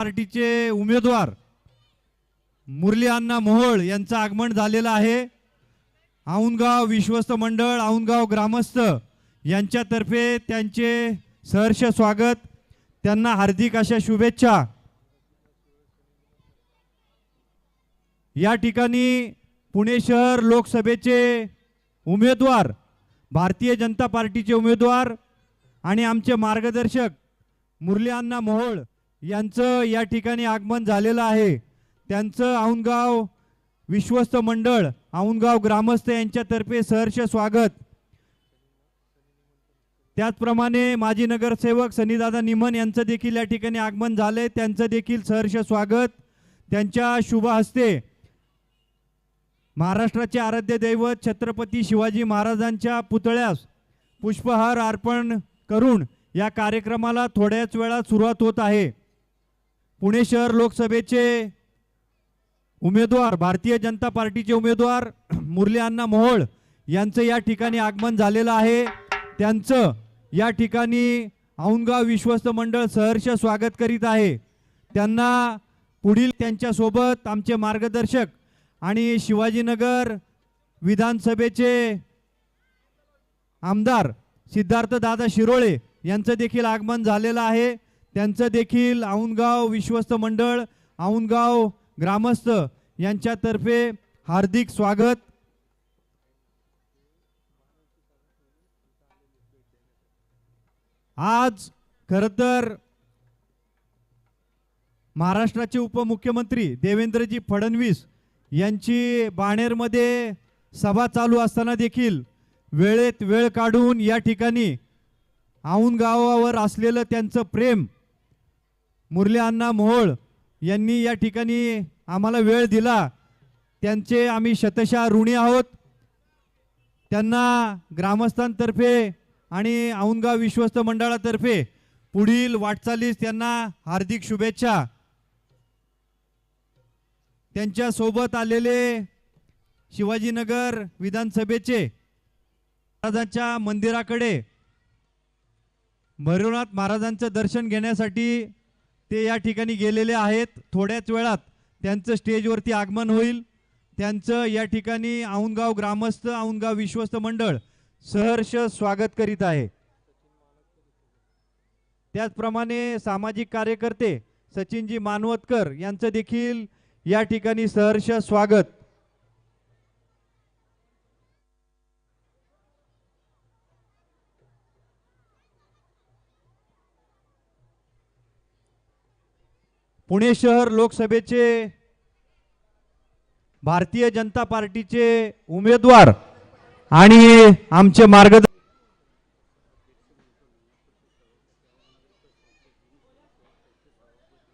पार्टीचे उमेदवार मुरली अण्णा मोहोळ यांचं आगमन झालेलं आहे. औंधगाव विश्वस्त मंडळ औंधगाव ग्रामस्थ यांच्यातर्फे त्यांचे सहर्ष स्वागत. त्यांना हार्दिक अशा शुभेच्छा. या ठिकाणी पुणे शहर लोकसभेचे उमेदवार भारतीय जनता पार्टीचे उमेदवार आणि आमचे मार्गदर्शक मुरली अण्णा मोहोळ यांचं या ठिकाणी आगमन झालेलं आहे. त्यांचं औंधगाव विश्वस्त मंडळ औंधगाव ग्रामस्थ यांच्यातर्फे सहर्ष स्वागत. त्याचप्रमाणे माजी नगरसेवक सनीदादा निमन यांचं देखील या ठिकाणी आगमन झाले त्यांचं देखील सहर्ष स्वागत. त्यांच्या शुभ हस्ते महाराष्ट्राचे आराध्य दैवत छत्रपती शिवाजी महाराजांच्या पुतळ्यास पुष्पहार अर्पण करून या कार्यक्रमाला थोड्याच वेळात सुरुवात होत आहे. पुणे शहर लोकसभेचे उमेदवार भारतीय जनता पार्टीचे उमेदवार मुरली अण्णा मोहोळ यांचं या ठिकाणी आगमन झालेलं आहे. त्यांचं या ठिकाणी औंगाव विश्वस्त मंडळ सहर्ष स्वागत करीत आहे. त्यांना पुढील त्यांच्यासोबत आमचे मार्गदर्शक आणि शिवाजीनगर विधानसभेचे आमदार सिद्धार्थ दादा शिरोळे यांचं देखील आगमन झालेलं आहे. त्यांचं देखील औंधगाव विश्वस्त मंडळ औंधगाव ग्रामस्थ यांच्यातर्फे हार्दिक स्वागत. आज खर तर महाराष्ट्राचे उपमुख्यमंत्री देवेंद्रजी फडणवीस यांची बाणेरमध्ये सभा चालू असताना देखील वेळेत वेळ काढून या ठिकाणी औंध गावावर असलेलं त्यांचं प्रेम मुरली अण्णा मोहोळ यांनी या ठिकाणी आम्हाला वेळ दिला. त्यांचे आम्ही शतशा ऋणी आहोत. त्यांना ग्रामस्थांतर्फे आणि औंदगाव विश्वस्त मंडळातर्फे पुढील वाटचालीस त्यांना हार्दिक शुभेच्छा. त्यांच्यासोबत आलेले शिवाजीनगर विधानसभेचे महाराजांच्या मंदिराकडे भैरवनाथ महाराजांचं दर्शन घेण्यासाठी ते या ठिकाणी गेलेले आहेत. थोड्याच वेळात त्यांचं स्टेजवरती आगमन होईल. त्यांचं या ठिकाणी औंधगाव ग्रामस्थ औंधगाव विश्वस्त मंडळ सहर्ष स्वागत करीत आहे. त्याचप्रमाणे सामाजिक कार्यकर्ते सचिनजी मानवतकर यांचं देखील या ठिकाणी सहर्ष स्वागत. पुणे शहर लोकसभेचे भारतीय जनता पार्टीचे उमेदवार आणि आमचे मार्गदर्शक